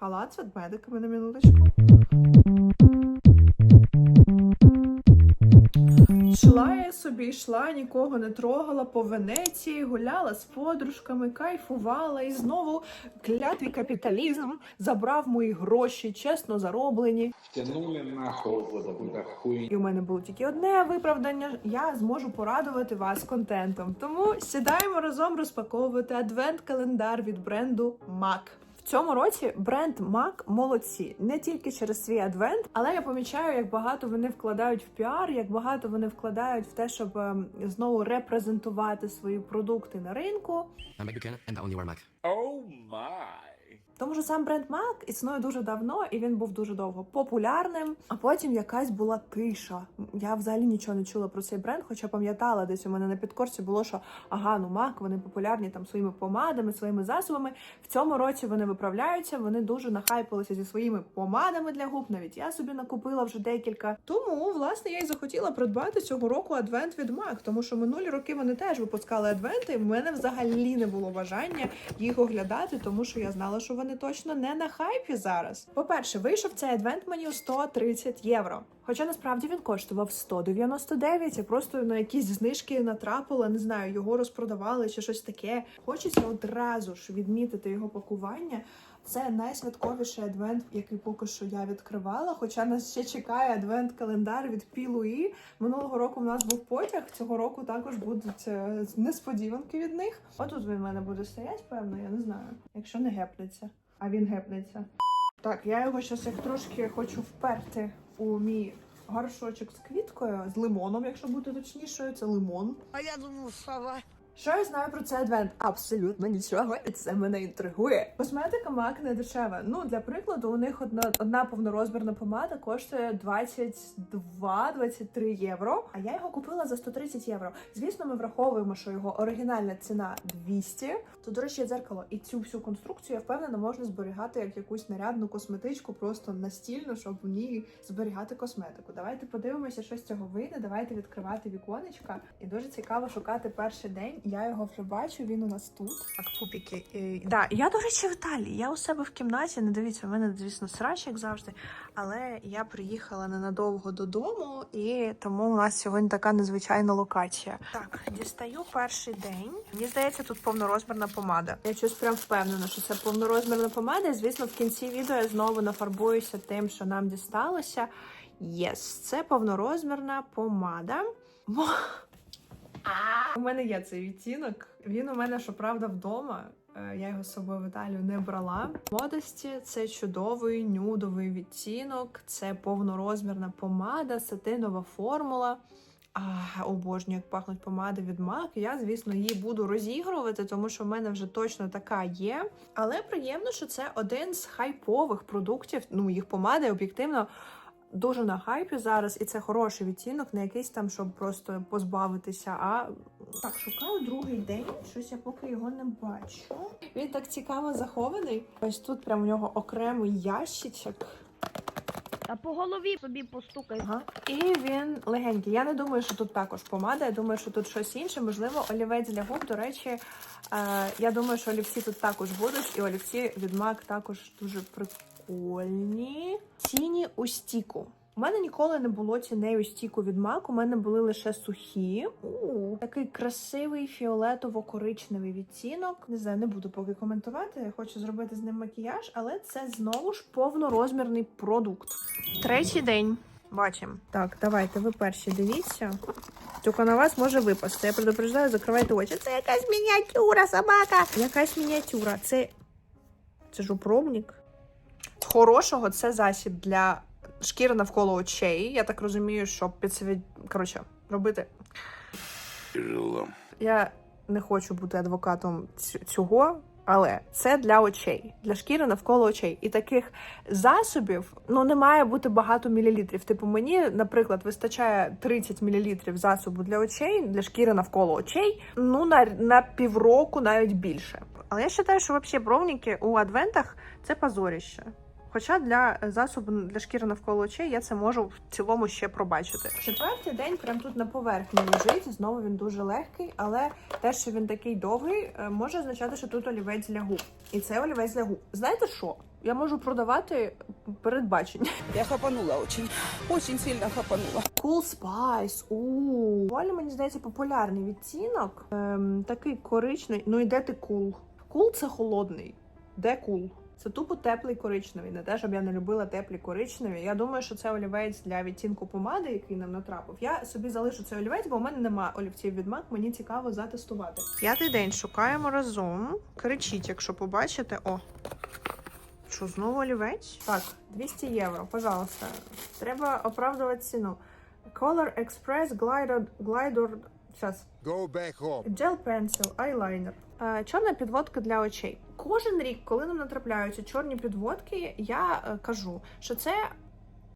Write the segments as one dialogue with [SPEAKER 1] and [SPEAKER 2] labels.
[SPEAKER 1] Халат з ведмедиками на минуточку. Собі, йшла, нікого не трогала по Венеції, гуляла з подружками, кайфувала і знову клятвий капіталізм забрав мої гроші, чесно зароблені.
[SPEAKER 2] Втянули нахуй вот.
[SPEAKER 1] І у мене було тільки одне виправдання. Я зможу порадувати вас контентом. Тому сідаємо разом розпаковувати адвент-календар від бренду MAC. Цьому році бренд MAC молодці не тільки через свій адвент, але я помічаю, як багато вони вкладають в піар, як багато вони вкладають в те, щоб ем, знову репрезентувати свої продукти на ринку.
[SPEAKER 2] Oh my.
[SPEAKER 1] Тому що сам бренд MAC існує дуже давно, і він був дуже довго популярним. А потім якась була тиша. Я взагалі нічого не чула про цей бренд, хоча пам'ятала десь у мене на підкорці було, що ага, ну MAC, вони популярні там своїми помадами, своїми засобами. В цьому році вони виправляються. Вони дуже нахайпилися зі своїми помадами для губ. Навіть я собі накупила вже декілька. Тому власне я й захотіла придбати цього року адвент від MAC, тому що минулі роки вони теж випускали адвенти. і В мене взагалі не було бажання їх оглядати, тому що я знала, що вони точно не на хайпі зараз. По-перше, вийшов цей адвент мені у 130 євро. Хоча насправді він коштував 199, я просто на якісь знижки натрапила, не знаю, його розпродавали чи щось таке. Хочеться одразу ж відмітити його пакування. Це найсвятковіший адвент, який поки що я відкривала. Хоча нас ще чекає адвент-календар від Пілуї. Минулого року в нас був потяг. Цього року також будуть е, несподіванки від них. Отут він в мене буде стояти, певно, я не знаю. Якщо не гепнеться, а він гепнеться. Так, я його зараз як трошки хочу вперти у мій горшочок з квіткою, з лимоном, якщо бути точнішою, це лимон.
[SPEAKER 3] А я думав, сова.
[SPEAKER 1] Що я знаю про цей адвент? Абсолютно нічого, і це мене інтригує. Косметика MAC не дешева. Ну, для прикладу, у них одна, одна повнорозмірна помада коштує 22-23 євро, а я його купила за 130 євро. Звісно, ми враховуємо, що його оригінальна ціна 200. Тут, до речі, є дзеркало. І цю всю конструкцію, я впевнена, можна зберігати як якусь нарядну косметичку, просто настільно, щоб в ній зберігати косметику. Давайте подивимося, що з цього вийде. Давайте відкривати віконечка. І дуже цікаво шукати перший день. Я його вже бачу. Він у нас тут. Так, пупіки. І, да, я, до речі, в Італії. Я у себе в кімнаті. Не дивіться, у мене, звісно, срач, як завжди. Але я приїхала ненадовго додому, і тому у нас сьогодні така незвичайна локація. Так, дістаю перший день. Мені здається, тут повнорозмірна помада. Я щось прям впевнена, що це повнорозмірна помада. І, звісно, в кінці відео я знову нафарбуюся тим, що нам дісталося. Єс, це повнорозмірна помада. У мене є цей відтінок. Він у мене, щоправда, вдома. Е, Я його з собою в Італію не брала. В Модесті це чудовий нюдовий відтінок, це повнорозмірна помада, сатинова формула. А, обожнюю, як пахнуть помади від MAC. Я, звісно, її буду розігрувати, тому що в мене вже точно така є. Але приємно, що це один з хайпових продуктів. Ну, їх помади об'єктивно дуже на хайпі зараз, і це хороший відтінок, не якийсь там, щоб просто позбавитися. А так, шукаю другий день. Щось я поки його не бачу. Він так цікаво захований. Ось тут прям у нього окремий ящичок.
[SPEAKER 3] Та по голові собі постукай.
[SPEAKER 1] Ага. І він легенький. Я не думаю, що тут також помада. Я думаю, що тут щось інше. Можливо, олівець для губ. До речі, е, я думаю, що олівці тут також будуть, і олівці від MAC також дуже прикольні. Тіні у стіку. У мене ніколи не було тіней у стіку від MAC, у мене були лише сухі. У такий красивий фіолетово-коричневий відтінок. Не знаю, не буду поки коментувати. Я хочу зробити з ним макіяж, але це знову ж повнорозмірний продукт. Третій день. Бачимо. Так, давайте, ви перші дивіться. Тільки на вас може випасти. Я предупреждаю, закривайте очі. Це якась мініатюра, собака. Якась мініатюра. Це. Це ж упробник. Хорошого це засіб для шкіри навколо очей. Я так розумію, що підсвіт... Коротше, робити. Я не хочу бути адвокатом цього, але це для очей, для шкіри навколо очей. І таких засобів ну не має бути багато мілілітрів. Типу, мені, наприклад, вистачає 30 мілілітрів засобу для очей, для шкіри навколо очей. Ну на, на півроку, навіть більше. Але я вважаю, що взагалі бровніки у адвентах це позоріще. Хоча для засобу для шкіри навколо очей я це можу в цілому ще пробачити. Четвертий день прям тут на поверхні лежить. Знову він дуже легкий, але те, що він такий довгий, е, може означати, що тут олівець для губ. І це олівець для губ. Знаєте що? Я можу продавати передбачення.
[SPEAKER 4] Я хапанула очень. Очень сильно хапанула.
[SPEAKER 1] Cool Spice. У Доволі, мені здається, популярний відтінок. Ем, такий коричневий. Ну і де ти кул? Кул це холодний. Де кул? Це тупо теплий коричневий. Не те, щоб я не любила теплі коричневі. Я думаю, що це олівець для відтінку помади, який нам натрапив. Я собі залишу цей олівець, бо у мене немає олівців від MAC, Мені цікаво затестувати. П'ятий день шукаємо разом. Кричіть, якщо побачите. О. Що, знову олівець? Так, 200 євро, пожалуйста. Треба оправдувати ціну. Color Express Glider... Glider... Сейчас.
[SPEAKER 5] Go back home.
[SPEAKER 1] Gel Pencil, eyeliner. Е, чорна підводка для очей. Кожен рік, коли нам натрапляються чорні підводки, я е, кажу, що це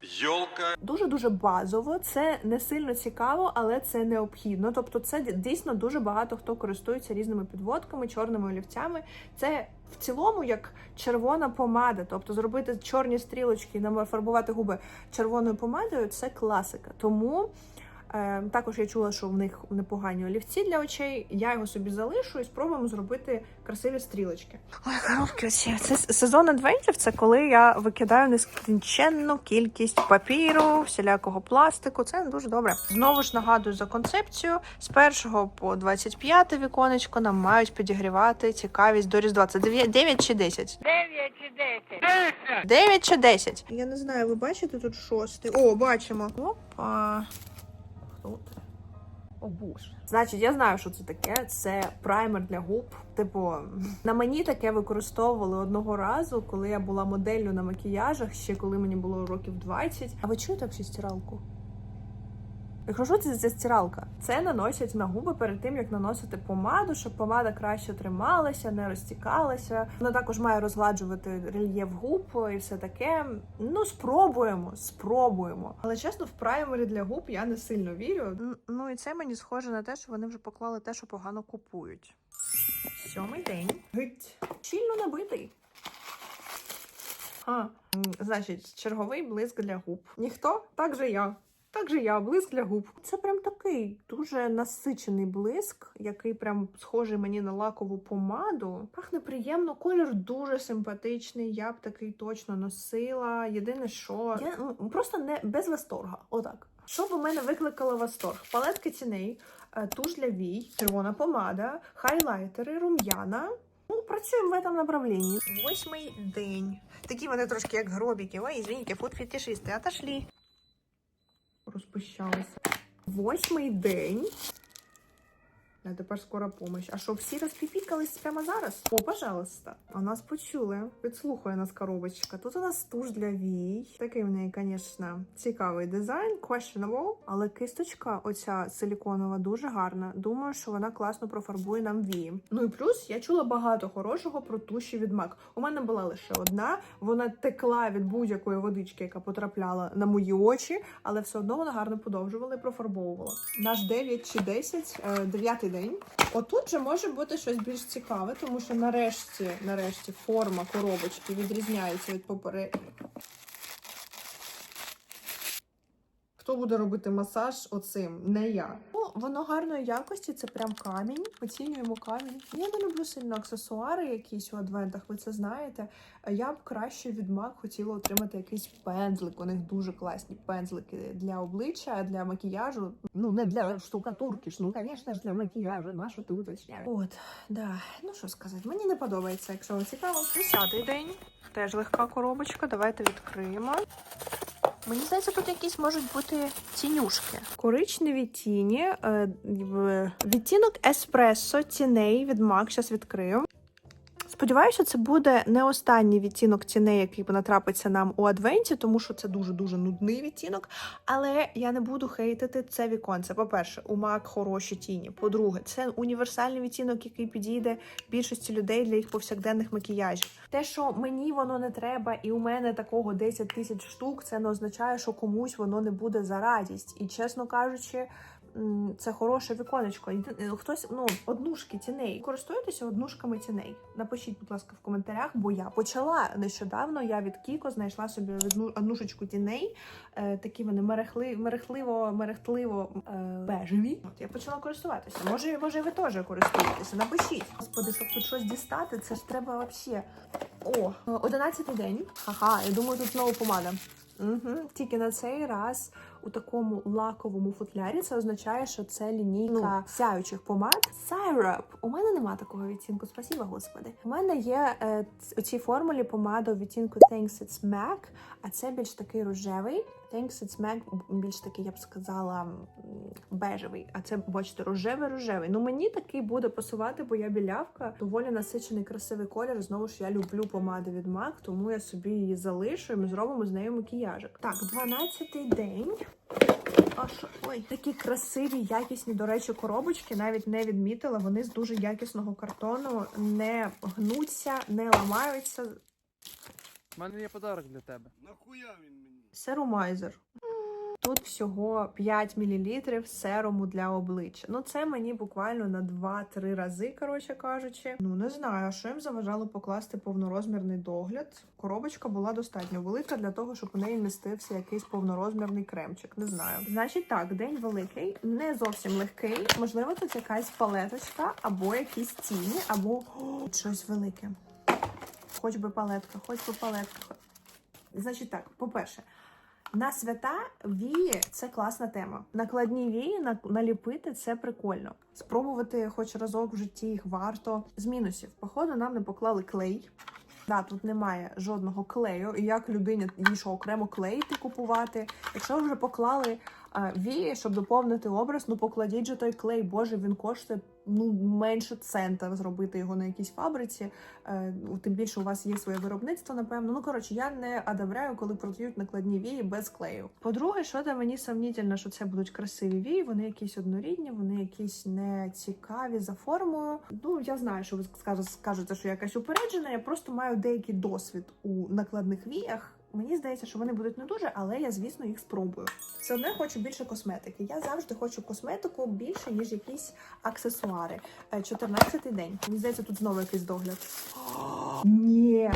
[SPEAKER 5] Йолка.
[SPEAKER 1] дуже дуже базово. Це не сильно цікаво, але це необхідно. Тобто, це дійсно дуже багато хто користується різними підводками, чорними олівцями. Це в цілому як червона помада. Тобто, зробити чорні стрілочки і нафарбувати губи червоною помадою це класика. Тому. Е, також я чула, що в них непогані олівці для очей. Я його собі залишу і спробуємо зробити красиві стрілочки. Ой, коробки оці. Це сезон адвентів. Це коли я викидаю нескінченну кількість папіру, всілякого пластику. Це дуже добре. Знову ж нагадую за концепцію. З 1 по 25 віконечко нам мають підігрівати цікавість до Різдва. Це 9 чи 10?
[SPEAKER 3] 9 чи 10.
[SPEAKER 1] 9 чи 10? Я не знаю, ви бачите тут шостий. О, бачимо. Опа. Хто? О, боже. Значить, я знаю, що це таке. Це праймер для губ. Типу, на мені таке використовували одного разу, коли я була моделлю на макіяжах, ще коли мені було років 20. А ви чуєте взагалі стиралку? Якщо що це за стиралка, це наносять на губи перед тим, як наносити помаду, щоб помада краще трималася, не розтікалася. Вона також має розгладжувати рельєф губ і все таке. Ну, спробуємо, спробуємо. Але чесно, в праймері для губ я не сильно вірю. Ну і це мені схоже на те, що вони вже поклали те, що погано купують. Сьомий день. Гить. Щільно набитий. А, значить, черговий блиск для губ. Ніхто? Так же я. Так же я, блиск для губ. Це прям такий дуже насичений блиск, який прям схожий мені на лакову помаду. Пахне приємно, колір дуже симпатичний. Я б такий точно носила. Єдине, що я ну, просто не без восторга. Отак. Що б у мене викликало восторг? Палетки тіней, е, туш для вій, червона помада, хайлайтери, рум'яна. Ну, працюємо в этом направленні. Восьмий день. Такі вони трошки як гробіки. Ой, извините, фуд-фетишисти, отошли. Розпущалися. Восьмий день. А тепер скоро помощь. А що, всі розпіпікались прямо зараз? О, пожалуйста. А нас почули. Підслухає нас коробочка. Тут у нас туш для вій. Такий в неї, звісно, цікавий дизайн, questionable, але кисточка, оця силіконова, дуже гарна. Думаю, що вона класно профарбує нам вії. Ну і плюс я чула багато хорошого про туші від MAC. У мене була лише одна. Вона текла від будь-якої водички, яка потрапляла на мої очі, але все одно вона гарно подовжувала і профарбовувала. Наш 9 чи 10, е, дев'ятий день. Отут же може бути щось більш цікаве, тому що нарешті, нарешті форма коробочки відрізняється від попередньої. Хто буде робити масаж оцим? Не я. Воно гарної якості, це прям камінь. Оцінюємо камінь. Я не люблю сильно аксесуари якісь у адвентах, ви це знаєте. Я б краще від MAC хотіла отримати якийсь пензлик. У них дуже класні пензлики для обличчя, для макіяжу.
[SPEAKER 6] Ну, не для штукатурки ж, ну, конечно ж, для макіяжу, нашу ти уточняєш.
[SPEAKER 1] От, да. Ну що сказати, мені не подобається, якщо вам цікаво. Десятий день. Теж легка коробочка. Давайте відкриємо. Мені здається, тут якісь можуть бути тінюшки. Коричневі тіні. Е, відтінок еспресо тіней від MAC. Зараз відкрию. Сподіваюся, це буде не останній відтінок тіней, який натрапиться нам у адвенті, тому що це дуже дуже нудний відтінок. Але я не буду хейтити це віконце. По-перше, у MAC хороші тіні. По-друге, це універсальний відтінок, який підійде більшості людей для їх повсякденних макіяжів. Те, що мені воно не треба, і у мене такого 10 тисяч штук, це не означає, що комусь воно не буде за радість. І чесно кажучи. Це хороше віконечко. Е, Хтось, ну, однушки тіней. Користуєтеся однушками тіней? Напишіть, будь ласка, в коментарях, бо я почала нещодавно. Я від Кіко знайшла собі одну однушечку тіней. Е, такі вони мерехли, мерехтливо, мерехтливо е, бежеві. От я почала користуватися. Може, може, ви теж користуєтеся. Напишіть. Господи, щоб тут щось дістати, це ж треба вообще. О, одинадцятий день. Ага, я думаю, тут знову помада. Угу. Тільки на цей раз у такому лаковому футлярі це означає, що це лінійка сяючих помад. Syrup. У мене нема такого відтінку. Спасіба, господи. У мене є е, у цій формулі помада у відтінку Thanks It's MAC, а це більш такий рожевий. Thanks It's MAC більш такий, я б сказала, бежевий. А це, бачите, рожевий-рожевий. Ну мені такий буде пасувати, бо я білявка. Доволі насичений, красивий колір. Знову ж я люблю помади від MAC, тому я собі її залишу і ми зробимо з нею макіяжик. Так, 12-й день. А що? Ой, такі красиві, якісні, до речі, коробочки. Навіть не відмітила. Вони з дуже якісного картону не гнуться, не ламаються.
[SPEAKER 7] У мене є подарок для тебе.
[SPEAKER 1] Серумайзер. Тут всього 5 мл серуму для обличчя. Ну, це мені буквально на 2-3 рази, коротше кажучи. Ну, не знаю, що їм заважало покласти повнорозмірний догляд. Коробочка була достатньо велика для того, щоб у неї містився якийсь повнорозмірний кремчик. Не знаю. Значить, так, день великий, не зовсім легкий. Можливо, тут якась палеточка, або якісь тіні, або О, щось велике. Хоч би палетка, хоч би палетка. Значить так, по-перше, на свята вії це класна тема. Накладні вії на- наліпити це прикольно. Спробувати хоч разок в житті їх варто. З мінусів, походу, нам не поклали клей. Да, тут немає жодного клею. І як людині їй окремо клеїти купувати. Якщо вже поклали а, вії, щоб доповнити образ, ну покладіть же той клей. Боже, він коштує ну менше цента зробити його на якійсь фабриці. Е, тим більше у вас є своє виробництво, напевно. Ну коротше, я не одобряю, коли продають накладні вії без клею. По-друге, що там мені сомнітельно, що це будуть красиві вії. Вони якісь однорідні, вони якісь не цікаві за формою. Ну я знаю, що ви скажете, скажете, що я якась упереджена. Я просто маю деякий досвід у накладних віях. Мені здається, що вони будуть не дуже, але я, звісно, їх спробую. Все одно я хочу більше косметики. Я завжди хочу косметику більше, ніж якісь аксесуари. 14-й день. Мені здається, тут знову якийсь догляд. Ні.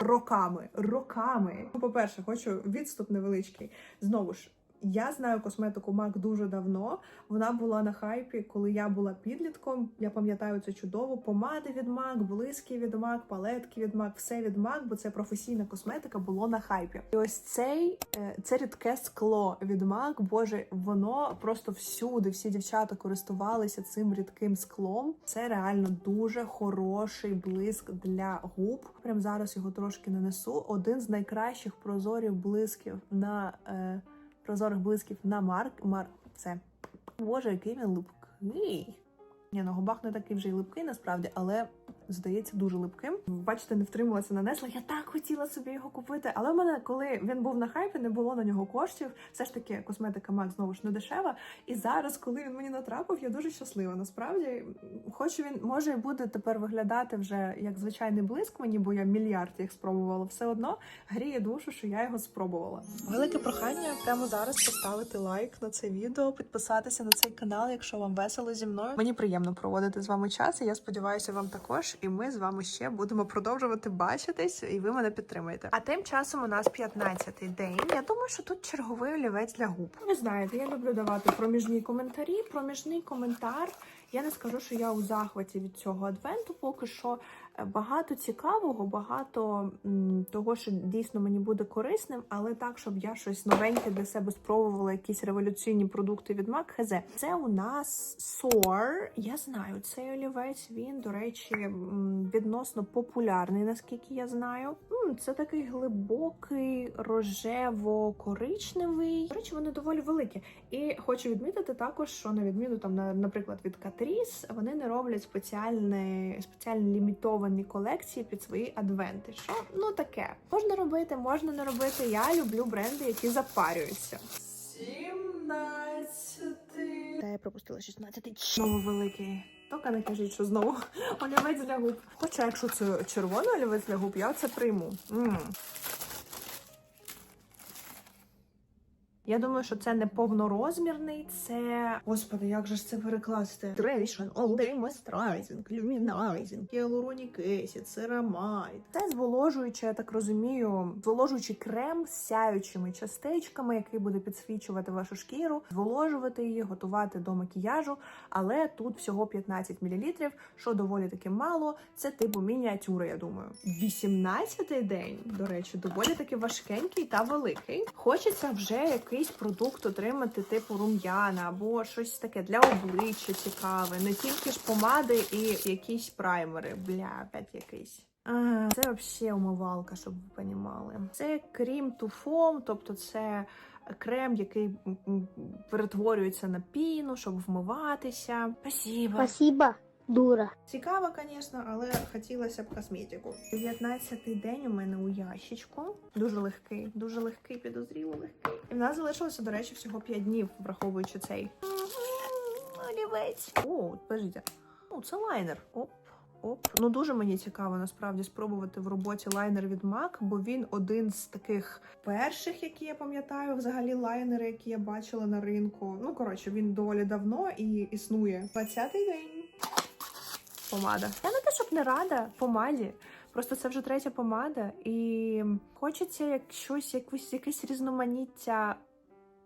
[SPEAKER 1] Роками, роками. Ну, По-перше, хочу відступ невеличкий. Знову ж, я знаю косметику MAC дуже давно. Вона була на хайпі, коли я була підлітком. Я пам'ятаю це чудово. Помади від MAC, блиски від MAC, палетки від MAC, все від MAC, бо це професійна косметика було на хайпі. І ось цей е, це рідке скло від MAC. Боже, воно просто всюди. Всі дівчата користувалися цим рідким склом. Це реально дуже хороший блиск для губ. Прям зараз його трошки нанесу. Один з найкращих прозорів блисків на е, прозорих блисків на марк. Мар... Це боже, який він липкий. Ні, на губах не такий вже й липкий, насправді, але здається дуже липким. Бачите, не втрималася, нанесла. Я так хотіла собі його купити. Але в мене, коли він був на хайпі, не було на нього коштів. Все ж таки, косметика MAC знову ж не дешева. І зараз, коли він мені натрапив, я дуже щаслива. Насправді, хоч він може і буде тепер виглядати вже як звичайний блиск мені, бо я мільярд їх спробувала. Все одно гріє душу, що я його спробувала. Велике прохання прямо зараз поставити лайк на це відео, підписатися на цей канал, якщо вам весело зі мною. Мені приємно проводити з вами час. і Я сподіваюся, вам також. І ми з вами ще будемо продовжувати бачитись, і ви мене підтримаєте. А тим часом у нас 15-й день. Я думаю, що тут черговий олівець для губ. Ви знаєте, я люблю давати проміжні коментарі. Проміжний коментар. Я не скажу, що я у захваті від цього адвенту. Поки що багато цікавого, багато того, що дійсно мені буде корисним, але так, щоб я щось новеньке для себе спробувала, якісь революційні продукти від MAC, хз. Це у нас SOAR. Я знаю, цей олівець він, до речі, відносно популярний, наскільки я знаю. Це такий глибокий рожево-коричневий. До речі, вони доволі великі. І хочу відмітити також, що на відміну там, наприклад, від Catrice, вони не роблять спеціальні, спеціальні лімітовані колекції під свої адвенти. Що ну таке можна робити, можна не робити. Я люблю бренди, які запарюються. 17
[SPEAKER 6] Та я пропустила 16
[SPEAKER 1] Знову великий. Тільки не кажіть, що знову олівець для губ. Хоча, якщо це червоний олівець для губ, я це прийму. м Я думаю, що це не повнорозмірний, це. Господи, як же ж це перекласти?
[SPEAKER 6] Day moisturizing, luminizing.
[SPEAKER 1] Гіалуронік есід, ceramide. Це зволожуючий, я так розумію, зволожуючий крем з сяючими частичками, який буде підсвічувати вашу шкіру, зволожувати її, готувати до макіяжу. Але тут всього 15 мл, що доволі таки мало. Це типу мініатюра, я думаю. 18-й день, до речі, доволі таки важкенький та великий. Хочеться вже якийсь продукт отримати, типу рум'яна або щось таке для обличчя цікаве, не тільки ж помади і якісь праймери. Бля, опять якийсь. Це взагалі умивалка, щоб ви понімали. Це крім туфом, тобто це крем, який перетворюється на піну, щоб вмиватися. Спасибо.
[SPEAKER 8] Спасибо, дура.
[SPEAKER 1] Цікаво, звісно, але хотілося б косметику. 19-й день у мене у ящичку. Дуже легкий, дуже легкий, підозріло легкий. І в нас залишилося, до речі, всього 5 днів, враховуючи цей. Олівець. О, подождіть. О, це лайнер. Оп. Оп, ну дуже мені цікаво насправді спробувати в роботі лайнер від MAC, бо він один з таких перших, які я пам'ятаю, взагалі лайнери, які я бачила на ринку. Ну коротше, він доволі давно і існує. 20-й день помада. Я не те, щоб не рада помаді. Просто це вже третя помада, і хочеться як щось, якусь якесь різноманіття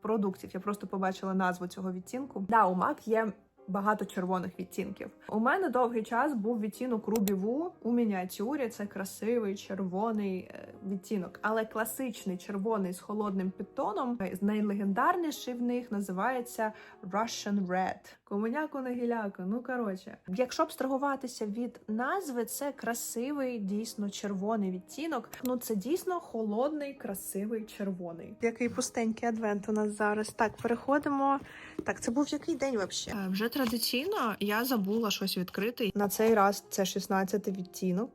[SPEAKER 1] продуктів. Я просто побачила назву цього відтінку. Да, у Мак є. Багато червоних відтінків. У мене довгий час був відтінок Ruby Woo у мініатюрі. Це красивий червоний е, відтінок, але класичний червоний з холодним підтоном, е, найлегендарніший в них називається Russian Red. Комуняку на гіляку. Ну коротше, якщо абстрагуватися від назви, це красивий, дійсно червоний відтінок. Ну це дійсно холодний, красивий червоний. Який пустенький адвент у нас зараз. Так, переходимо. Так, це був який день взагалі? Вже традиційно я забула щось відкрити. На цей раз це 16 відтінок.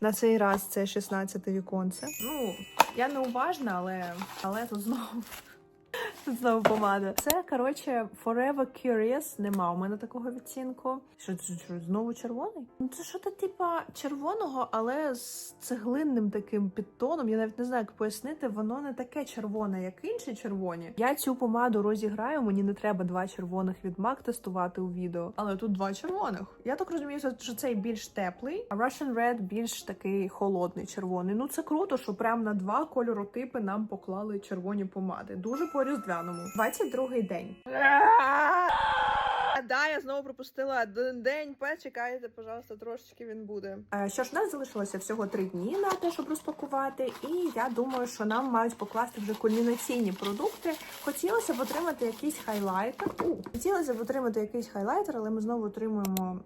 [SPEAKER 1] На цей раз це 16 віконце. Ну, я не уважна, але, але тут знову. Тут знову помада. Це, коротше, Forever Curious. Нема у мене такого відтінку. Що це знову червоний? Ну це що то типа червоного, але з цеглинним таким підтоном. Я навіть не знаю, як пояснити. Воно не таке червоне, як інші червоні. Я цю помаду розіграю. Мені не треба два червоних від MAC тестувати у відео. Але тут два червоних. Я так розумію, що цей більш теплий, а Russian Red більш такий холодний червоний. Ну це круто, що прям на два кольоротипи нам поклали червоні помади. Дуже по різдвяному. 22-й день. Да, я знову пропустила один день. Почекайте, пожалуйста, трошечки він буде. Е, Що ж, нас залишилося всього три дні на те, щоб розпакувати, і я думаю, що нам мають покласти вже кульмінаційні продукти. Хотілося б отримати якийсь хайлайтер. У, хотілося б отримати якийсь хайлайтер, але ми знову отримуємо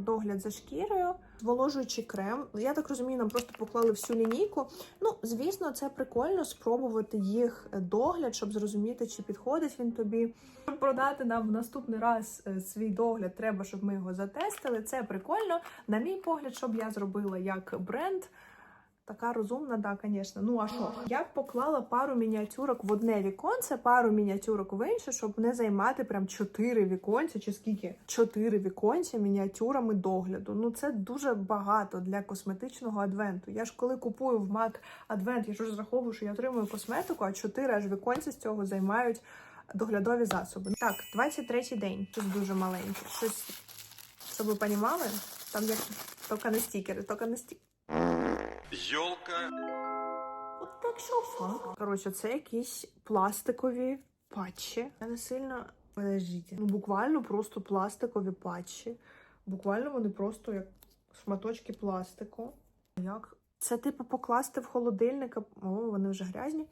[SPEAKER 1] догляд за шкірою, зволожуючий крем. Я так розумію, нам просто поклали всю лінійку. Ну, звісно, це прикольно спробувати їх догляд, щоб зрозуміти, чи підходить він тобі. Щоб продати нам в наступний раз е, свій догляд, треба, щоб ми його затестили. Це прикольно. На мій погляд, щоб я зробила як бренд. Така розумна, да, звісно. Ну а що? Я б поклала пару мініатюрок в одне віконце, пару мініатюрок в інше, щоб не займати прям чотири віконця, чи скільки? Чотири віконця мініатюрами догляду. Ну це дуже багато для косметичного адвенту. Я ж коли купую в MAC адвент, я ж розраховую, що я отримую косметику, а чотири аж віконця з цього займають доглядові засоби. Так, 23-й день. Щось дуже маленьке. Щось, щоб ви понімали, там як тільки не стікери, тільки не стікери.
[SPEAKER 5] Йолка.
[SPEAKER 1] От так що. Коротше, це якісь пластикові патчі. Я не сильно. Подождіть. Ну, буквально просто пластикові патчі. Буквально вони просто як шматочки пластику. Як? Це, типу, покласти в холодильник, а... о, вони вже грязні.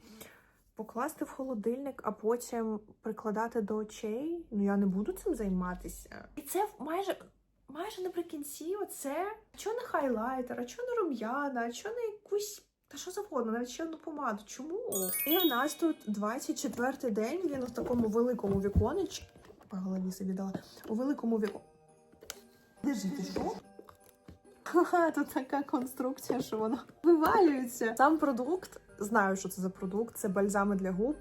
[SPEAKER 1] Покласти в холодильник, а потім прикладати до очей. Ну, я не буду цим займатися. І це майже. Майже наприкінці, оце чого не хайлайтер, а чого не рум'яна, а чого не якусь. Та що завгодно, навіть ще одну помаду. Чому? І в нас тут 24-й день, він у такому великому віконечку. По голові собі дала. У великому віку. Держи, що? Ха-ха, тут така конструкція, що вона вивалюється. Сам продукт, знаю, що це за продукт, це бальзами для губ.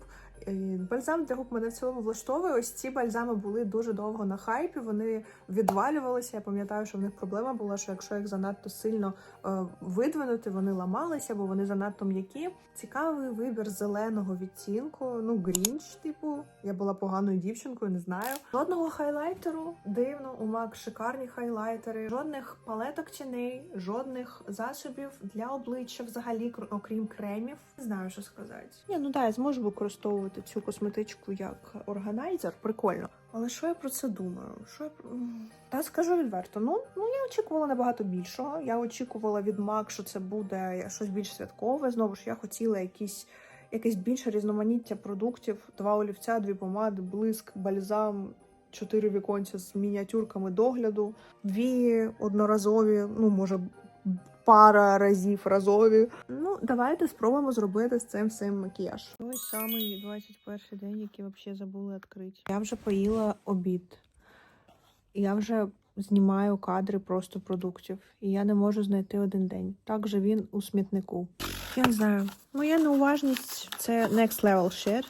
[SPEAKER 1] Е, Бальзам для губ мене в цілому влаштовує. Ось ці бальзами були дуже довго на хайпі. Вони відвалювалися. Я пам'ятаю, що в них проблема була, що якщо їх занадто сильно е, видвинути, вони ламалися, бо вони занадто м'які. Цікавий вибір зеленого відтінку. Ну, грінч, типу. Я була поганою дівчинкою, не знаю. Жодного хайлайтеру. Дивно, у Мак шикарні хайлайтери, жодних палеток тіней, жодних засобів для обличчя, взагалі, окрім кремів. Не знаю, що сказати. Ні, ну да, я зможу використовувати цю косметичку як органайзер. Прикольно. Але що я про це думаю? Що я Та скажу відверто, ну, ну я очікувала набагато більшого. Я очікувала від Мак, що це буде щось більш святкове. Знову ж я хотіла якісь. Якесь більше різноманіття продуктів, два олівця, дві помади, блиск, бальзам, чотири віконця з мініатюрками догляду, дві одноразові, ну може пара разів разові. Ну, давайте спробуємо зробити з цим всім макіяж. Той самий 21 день, який взагалі забули відкрити. Я вже поїла обід. Я вже знімаю кадри просто продуктів, і я не можу знайти один день. Так же він у смітнику. Я не знаю. Моя неуважність це next level shit.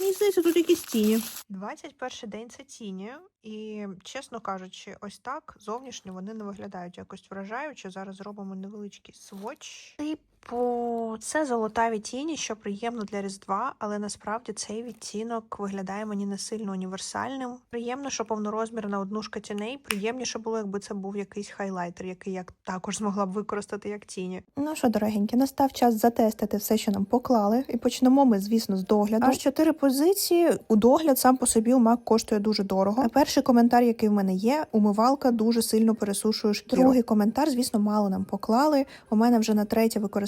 [SPEAKER 1] Мені здається, тут якісь тіні. 21 день це тіні, і чесно кажучи, ось так зовнішньо вони не виглядають якось вражаюче. Зараз зробимо невеличкий сводч. Типу, це золотаві тіні, що приємно для Різдва, але насправді цей відтінок виглядає мені не сильно універсальним. Приємно, що повнорозмірна однушка тіней. Приємніше було, якби це був якийсь хайлайтер, який я також змогла б використати як тіні. Ну що, дорогенькі, настав час затестити все, що нам поклали, і почнемо ми, звісно, з догляду. Аж чотири позиції. У догляд сам по собі у Мак коштує дуже дорого. А перший коментар, який в мене є, умивалка дуже сильно пересушує шкіру. Другий коментар, звісно, мало нам поклали. У мене вже на третє використання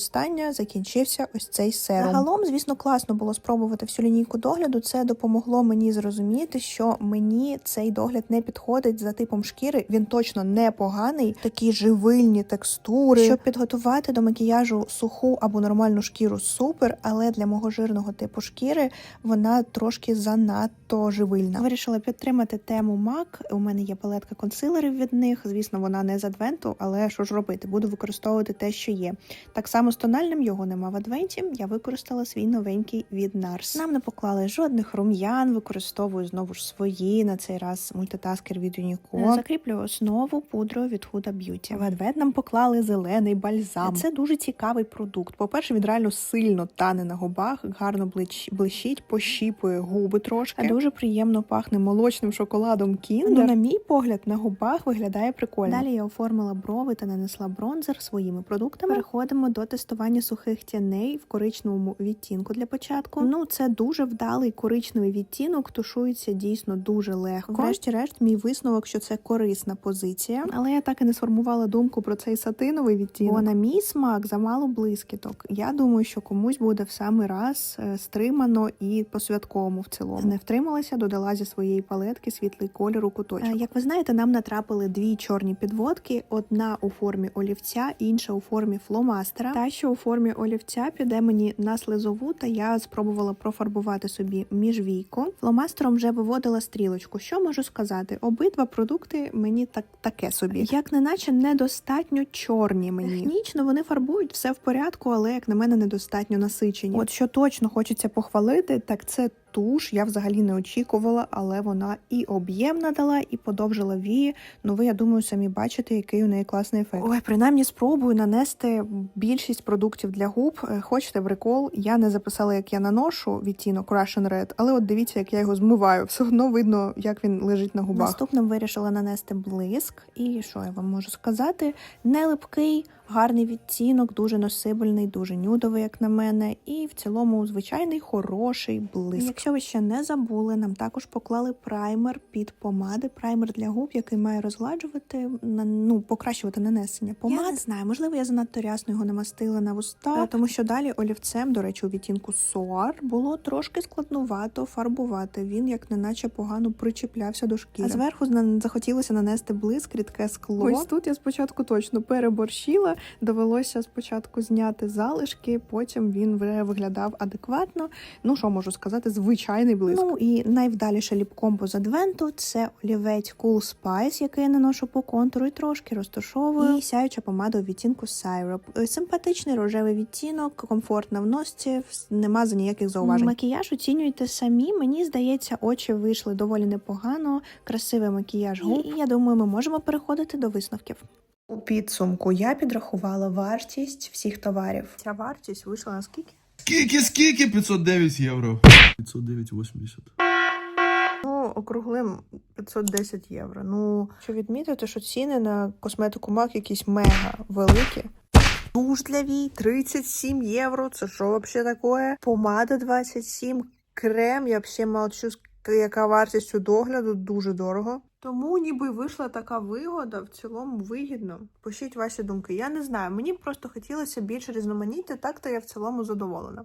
[SPEAKER 1] закінчився ось цей серум. Загалом, звісно, класно було спробувати всю лінійку догляду. Це допомогло мені зрозуміти, що мені цей догляд не підходить за типом шкіри. Він точно не поганий. Такі живильні текстури. Щоб підготувати до макіяжу суху або нормальну шкіру, супер. Але для мого жирного типу шкіри вона трошки занадто живильна. Вирішила підтримати тему MAC. У мене є палетка консилерів від них. Звісно, вона не з адвенту, але що ж робити? Буду використовувати те, що є. Так само з тональним його нема в адвенті. Я використала свій новенький від NARS. Нам не поклали жодних рум'ян. Використовую знову ж свої на цей раз мультитаскер від Unicorn. Закріплю основу пудрою від Huda Beauty. В адвент нам поклали зелений бальзам. Це дуже цікавий продукт. По-перше, він реально сильно тане на губах, гарно блищить, пощіпує губи трошки. А дуже приємно пахне молочним шоколадом Kinder. Ну, на мій погляд, на губах виглядає прикольно. Далі я оформила брови та нанесла бронзер своїми продуктами. Переходимо до тестування сухих тіней в коричневому відтінку для початку. Ну, це дуже вдалий коричневий відтінок, тушується дійсно дуже легко. Врешті-решт, мій висновок, що це корисна позиція, але я так і не сформувала думку про цей сатиновий відтінок. Бо на мій смак замало блискіток. Я думаю, що комусь буде в самий раз е, стримано і по святковому в цілому. Не втрималася, додала зі своєї палетки світлий колір у куточок. Е, Як ви знаєте, нам натрапили дві чорні підводки: одна у формі олівця, інша у формі фломастера. Та, що у формі олівця піде мені на слизову, та я спробувала профарбувати собі міжвійко. Фломастером вже виводила стрілочку. Що можу сказати? Обидва продукти мені так таке собі. Як неначе недостатньо чорні мені. Технічно вони фарбують все в порядку, але як на мене недостатньо насичені. От що точно хочеться похвалити, так це туш. Я взагалі не очікувала, але вона і об'ємна дала, і подовжила вії. Ну ви, я думаю, самі бачите, який у неї класний ефект. Ой, принаймні спробую нанести більшість продуктів для губ. Е, Хочете прикол? Я не записала, як я наношу відтінок Russian Red, але от дивіться, як я його змиваю. Все одно видно, як він лежить на губах. Наступним вирішила нанести блиск. І що я вам можу сказати? Не липкий, гарний відтінок, дуже носибельний, дуже нюдовий, як на мене, і в цілому звичайний хороший блиск. Якщо ви ще не забули, нам також поклали праймер під помади, праймер для губ, який має розгладжувати, на- ну покращувати нанесення помад. Я не знаю, можливо, я занадто рясно його намастила на вуста, тому що далі олівцем, до речі, у відтінку Соар було трошки складнувато фарбувати. Він як неначе погано причіплявся до шкіри. А зверху захотілося нанести блиск, рідке скло. Ось тут я спочатку точно переборщила Довелося спочатку зняти залишки, потім він вже виглядав адекватно. Ну що можу сказати, звичайний блиск. Ну і найвдаліше ліп-комбо з адвенту це олівець Cool Spice, який я наношу по контуру і трошки розташовую. І сяюча помада у відтінку Syrup. Е, Симпатичний рожевий відтінок, комфортна в носці, нема за ніяких зауважень. Макіяж оцінюйте самі. Мені здається, очі вийшли доволі непогано, красивий макіяж губ. І я думаю, ми можемо переходити до висновків. У підсумку я підрахувала вартість всіх товарів. Ця вартість вийшла на скільки?
[SPEAKER 8] Скільки, скільки? 509 євро. 509,80.
[SPEAKER 1] Ну, округлим 510 євро. Ну, що відмітити, що ціни на косметику MAC якісь мега великі. Душ для вій 37 євро. Це що взагалі таке? Помада 27, крем, я взагалі молчу, яка вартість у догляду, дуже дорого. Тому ніби вийшла така вигода, в цілому вигідно. Пишіть ваші думки. Я не знаю, мені просто хотілося більше різноманіття, так то я в цілому задоволена.